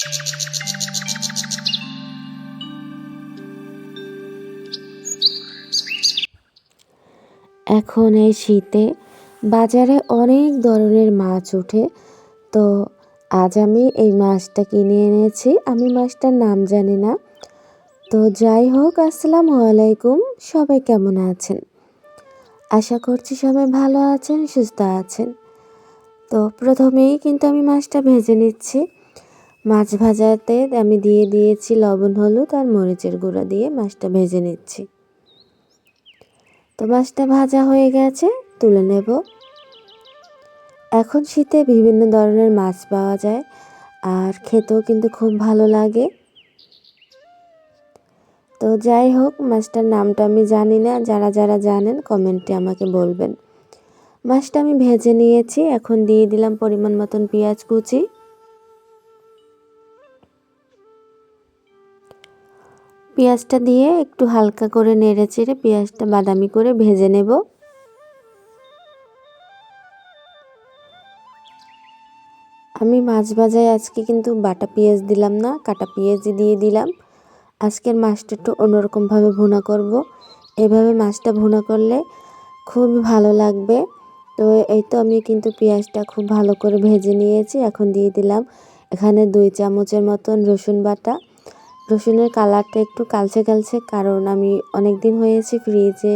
এখন এই শীতে বাজারে অনেক ধরনের মাছ ওঠে। তো আজ আমি এই মাছটা কিনে এনেছি। আমি মাছটার নাম জানি না। তো যাই হোক, আসসালামু আলাইকুম। সবাই কেমন আছেন? আশা করছি সবাই ভালো আছেন, সুস্থ আছেন। তো প্রথমেই কিন্তু আমি মাছটা ভেজে নিচ্ছি। মাছ ভাজাতে আমি দিয়ে দিয়েছি লবণ, হলুদ আর মরিচের গুঁড়ো দিয়ে মাছটা ভেজে নিচ্ছি। তো মাছটা ভাজা হয়ে গেছে, তুলে নেব। এখন শীতে বিভিন্ন ধরনের মাছ পাওয়া যায় আর খেতেও কিন্তু খুব ভালো লাগে। তো যাই হোক, মাছটার নামটা আমি জানি না, যারা যারা জানেন কমেন্টে আমাকে বলবেন। মাছটা আমি ভেজে নিয়েছি, এখন দিয়ে দিলাম পরিমাণ মতন পেঁয়াজ কুচি। পেঁয়াজটা দিয়ে একটু হালকা করে নেড়ে চেড়ে পেঁয়াজটা বাদামি করে ভেজে নেব। আমি মাছ ভাজায় আজকে কিন্তু বাটা পেঁয়াজ দিলাম না, কাটা পেঁয়াজই দিয়ে দিলাম। আজকের মাছটা একটু অন্যরকমভাবে ভুনা করব। এভাবে মাছটা ভুনা করলে খুবই ভালো লাগবে। তো এই তো আমি কিন্তু পেঁয়াজটা খুব ভালো করে ভেজে নিয়েছি, এখন দিয়ে দিলাম এখানে দুই চামচের মতন রসুন বাটা। রসুনের কালারটা একটু কালচে কালচে, কারণ আমি অনেক দিন হয়েছে ফ্রিজে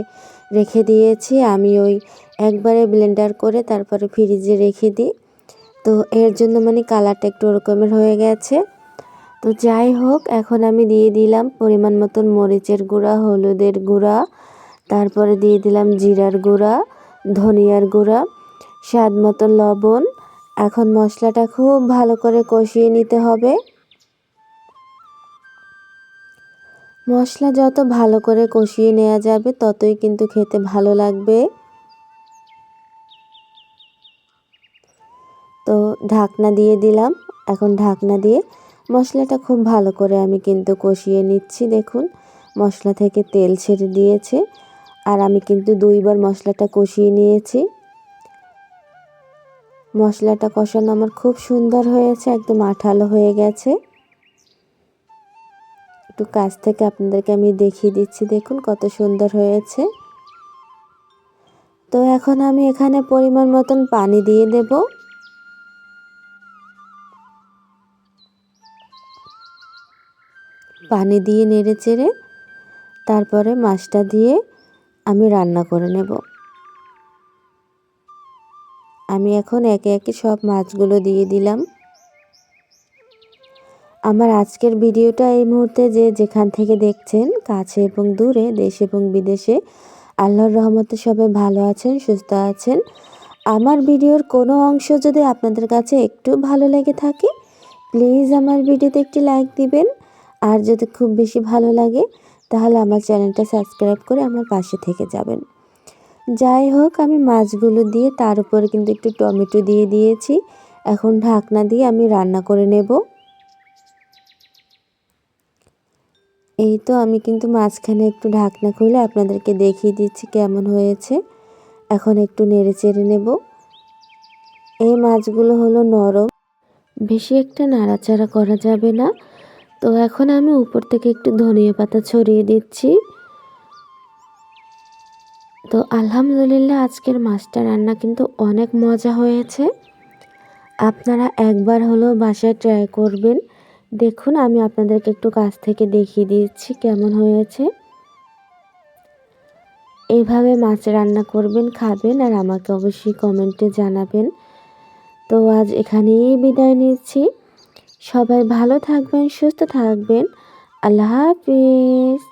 রেখে দিয়েছি। আমি ওই একবারে ব্লেন্ডার করে তারপরে ফ্রিজে রেখে দিই। তো এর জন্য মানে কালারটা একটু ওরকমের হয়ে গেছে। তো যাই হোক, এখন আমি দিয়ে দিলাম পরিমাণ মতন মরিচের গুঁড়া, হলুদের গুঁড়া, তারপরে দিয়ে দিলাম জিরার গুঁড়া, ধনিয়ার গুঁড়া, স্বাদ মতন লবণ। এখন মশলাটা খুব ভালো করে কষিয়ে নিতে হবে। মশলা যত ভালো করে কষিয়ে নেওয়া যাবে, ততই কিন্তু খেতে ভালো লাগবে। তো ঢাকনা দিয়ে দিলাম। এখন ঢাকনা দিয়ে মশলাটা খুব ভালো করে আমি কিন্তু কষিয়ে নিচ্ছি, দেখুন। মশলা থেকে তেল ছেড়ে দিয়েছে। আর আমি কিন্তু দুইবার মশলাটা কষিয়ে নিয়েছি। মশলাটা কষানো আমার খুব সুন্দর হয়েছে, একদম আঠালো হয়ে গেছে। একটু কাছ থেকে আপনাদেরকে আমি দেখিয়ে দিচ্ছি, দেখুন কত সুন্দর হয়েছে। তো এখন আমি এখানে পরিমাণ মতন পানি দিয়ে দেব। পানি দিয়ে নেড়ে চেড়ে তারপরে মাছটা দিয়ে আমি রান্না করে নেব। আমি এখন একে একে সব মাছগুলো দিয়ে দিলাম। আমার আজকের ভিডিওটা এই মুহূর্তে যে যেখান থেকে দেখছেন, কাছে এবং দূরে, দেশ এবং বিদেশে, আল্লাহর রহমতে সবাই ভালো আছেন, সুস্থ আছেন। আমার ভিডিওর কোনো অংশ যদি আপনাদের কাছে একটু ভালো লেগে থাকে প্লিজ আমার ভিডিওতে একটি লাইক দিবেন। আর যদি খুব বেশি ভালো লাগে, তাহলে আমার চ্যানেলটা সাবস্ক্রাইব করে আমার পাশে থেকে যাবেন। যাই হোক, আমি মাছগুলো দিয়ে তার উপরে কিন্তু একটু টমেটো দিয়ে দিয়েছি। এখন ঢাকনা দিয়ে আমি রান্না করে নেব। এই তো আমি কিন্তু মাঝখানে একটু ঢাকনা খুলে আপনাদেরকে দেখিয়ে দিচ্ছি কেমন হয়েছে। এখন একটু নেড়ে চেড়ে নেব। এই মাছগুলো হলো নরম। বেশি একটা নাড়াচাড়া করা যাবে না। তো এখন আমি উপর থেকে একটু ধনিয়া পাতা ছড়িয়ে দিচ্ছি। তো আলহামদুলিল্লাহ আজকের মাছটা রান্না কিন্তু অনেক মজা হয়েছে। আপনারা একবার হলেও বাসায় ট্রাই করবেন। দেখুন, আমি আপনাদেরকে একটু কাছ থেকে দেখিয়ে দিচ্ছি কেমন হয়েছে। এভাবে মাছ রান্না করবেন, খাবেন আর আমাকে অবশ্যই কমেন্টে জানাবেন। তো আজ এখানেই বিদায় নিচ্ছি। সবাই ভালো থাকবেন, সুস্থ থাকবেন। আল্লাহ হাফিজ।